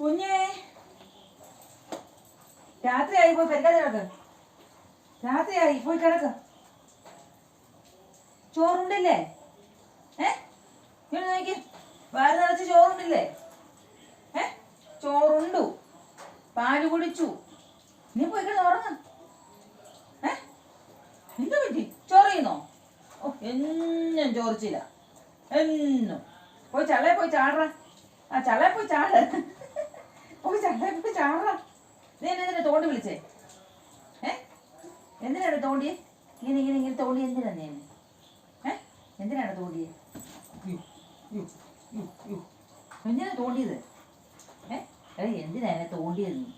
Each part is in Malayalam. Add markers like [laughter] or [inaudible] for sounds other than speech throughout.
കുഞ്ഞേ. രാത്രിയായി പോയി പെരുക്കാൻ കിടക്ക്. രാത്രിയായി പോയി കിടക്ക്. ചോറുണ്ടല്ലേ? ഏ? നോക്കി വേറെ നിറച്ച് ചോറുണ്ടല്ലേ? ഏ? ചോറുണ്ടു. പാൽ കുടിച്ചു. നീ പോയി കിടന്ന് ഉറങ്ങ. ഏ? എന്ത് പറ്റി? ചോറിയുന്നോ ഓ എന്നും ചോറിച്ചില്ല എന്നും. പോയി ചള്ളേ പോയി ചാടറ. ആ ചള്ളേ പോയി ചാട. ചള്ളേ നീ എന്നെ എന്തിനാ തോണ്ടി വിളിച്ചേ? ഏ? എന്തിനാണ് തോണ്ടിയെ? ഇങ്ങനെ ഇങ്ങനെ ഇങ്ങനെ തോണ്ടി എന്തിനാ നീ? എന്നെ ഏ? എന്തിനാണ് തോണ്ടിയെ. എന്തിനാ തോണ്ടിയത്? ഏ? എന്തിനാ എന്നെ തോണ്ടിയത് നീ?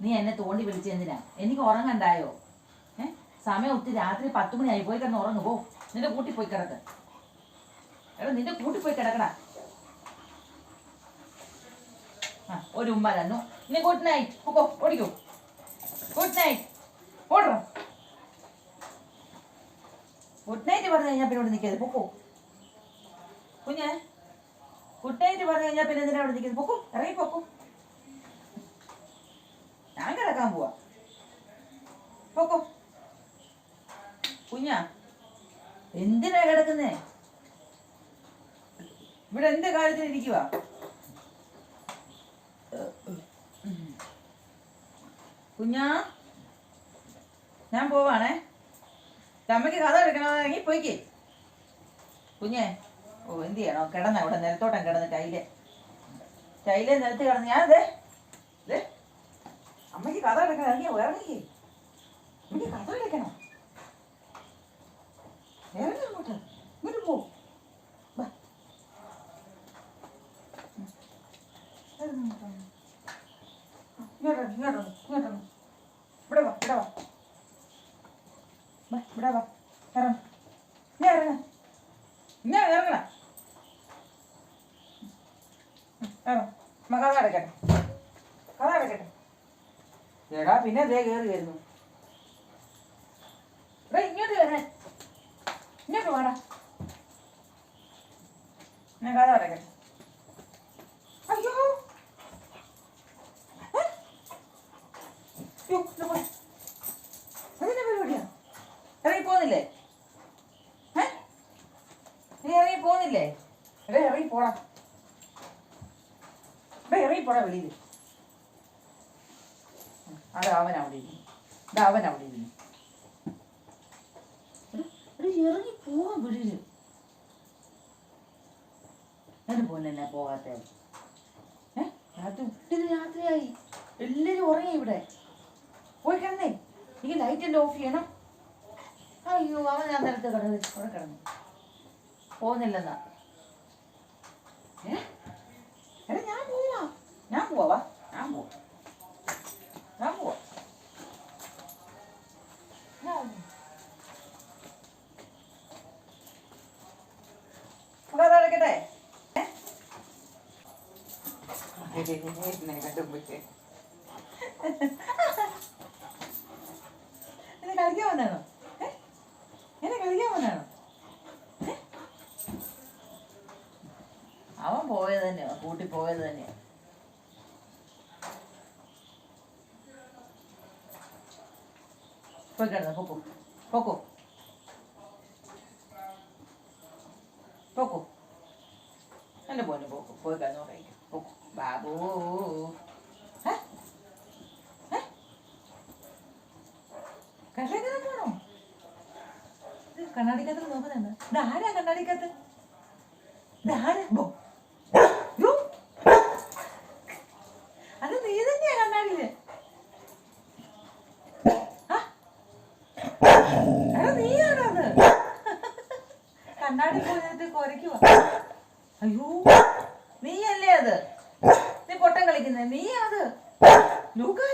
നീ എന്നെ തോണ്ടി വിളിച്ച എന്തിനാ? എനിക്ക് ഉറങ്ങണ്ടായോ? ഏ? സമയം ഒത്തിരി രാത്രി പത്ത് ആയി പോയി കിടന്ന് ഉറങ്ങു പോ. നിന്റെ കൂട്ടി പോയി കിടക്ക്. എടാ നിന്റെ കൂട്ടി പോയി കിടക്കടാ. ഒരു ഉമ്മ തന്നു ഇനി ഗുഡ് നൈറ്റ് പൊക്കോ ഓടിക്കോ. ഗുഡ് നൈറ്റ് ഓടണം ഗുഡ് നൈറ്റ് പറഞ്ഞു കഴിഞ്ഞാൽ പിന്നെ ഇവിടെ നിൽക്കരുത്. പൊക്കോ. കുഞ്ഞെ ഗുഡ് നൈറ്റ് പറഞ്ഞു കഴിഞ്ഞാൽ പിന്നെ എന്തിനാ ഇവിടെ നിൽക്കുന്നത് പൊക്കോ ഇറങ്ങി പൊക്കോ. ഞാൻ കിടക്കാൻ പോവാ. പൊക്കോ. കുഞ്ഞ എന്തിനാ കിടക്കുന്നേ? ഇവിടെ എന്ത് കാര്യത്തിൽ ഇരിക്കുക കുഞ്ഞാ. ഞാൻ പോവാണേ. അമ്മയ്ക്ക് കഥ എടുക്കണമെങ്കിൽ പോയിക്കേ. കുഞ്ഞേ. ഓ എന്ത് ചെയ്യണോ? കിടന്ന അവിടെ നിലത്തോട്ടം കിടന്ന് ടൈലെ. ടൈലെ നിലത്ത് കിടന്ന്. ഞാൻ ദേ അമ്മയ്ക്ക് കഥ എടുക്കണം ഇറങ്ങിയ ഇറങ്ങിക്കേ. എനിക്ക് കഥ എടുക്കണം ഇറങ്ങി അങ്ങോട്ട്. ഇങ്ങോട്ട് പോ. ഇങ്ങോട്ട്. ഇങ്ങോട്ട് ഇങ്ങോട്ട് ഇങ്ങോട്ട് ഇവിടെ വാ ഇവിടെ വാ വാ ഇവിടെ വാ. ഇറങ്ങ. ഞാൻ ഇറങ്ങ. ഞാൻ ഇറങ്ങണ കഥ അടക്കട്ടെ. കഥ അടക്കട്ടെ. എടാ പിന്നെ ദേ കയറി വരുന്നു. ഇങ്ങോട്ട് വരാൻ ഇങ്ങോട്ട് വാടാ. ഞാൻ കഥ അടക്കട്ടെ. അയ്യോ. ഏ? യ്യോ, ഇത് പോയി. അതെന്നാ പരിപാടിയാ ഇറങ്ങി പോകുന്നില്ലേ ഏ നീ പോകുന്നില്ലേ ഇറങ്ങി പോടാ. എടാ ഇറങ്ങി പോടാ വെളിയിൽ അത് അവൻ അവിടെ ഇരുന്നു ഇത് അവൻ അവിടെ ഇരുന്നു ഇറങ്ങി പോവാൻ വെളിയിൽ എന്നെ പോന്നെന്നാ പോകാത്ത? ഏ രാത്രി ഇത് രാത്രിയായി. എല്ലാരും ഉറങ്ങി ഇവിടെ? പോയി കിടന്നേ. എനിക്ക് ലൈറ്റ് എല്ലാം ഓഫ് ചെയ്യണം. അയ്യോ അവൻ ഞാൻ നേരത്തെ കിടന്ന് അവിടെ കിടന്നു. പോകുന്നില്ലെന്നാ. എടാ ഞാൻ പോവാ. ഞാൻ പോവാ ഞാൻ പോവാ. ഞാൻ പോവാ. ഞാൻ പോവാ. [laughs] നമുക്ക് അത് അടയ്ക്കട്ടെ ഏ? എന്നെ കണ്ടുപിടിച്ചേ. എന്നെ കളിക്കാൻ വന്നാണോ ഏ? എന്നെ കളിക്കാൻ വന്നാണോ ഏ? അവൻ പോയത് തന്നെയാ കൂട്ടി പോയത് തന്നെയാ. പോയി കിടന്നു പൊക്കോ പൊക്കോ. പൊക്കോ. എന്റെ പോന്നു പോക്കോ പോയി കിടന്നു പൊക്കോ. ബാബു. കണ്ണാടിക്കകത്ത് നോക്കുന്നുണ്ട്. ആരാ കണ്ണാടിക്കകത്ത് ഇത് ആരാ ബോ. യ്യോ. അത് നീ തന്നെയാ കണ്ണാടിയിൽ ആ? എടാ നീയാണോ അത് കണ്ണാടി പോയിട്ട് കുരയ്ക്കുവാ. അയ്യോ നീയല്ലേ അത്? നീ പൊട്ടം കളിക്കുന്നേ നീ അത്? ലൂക്കായ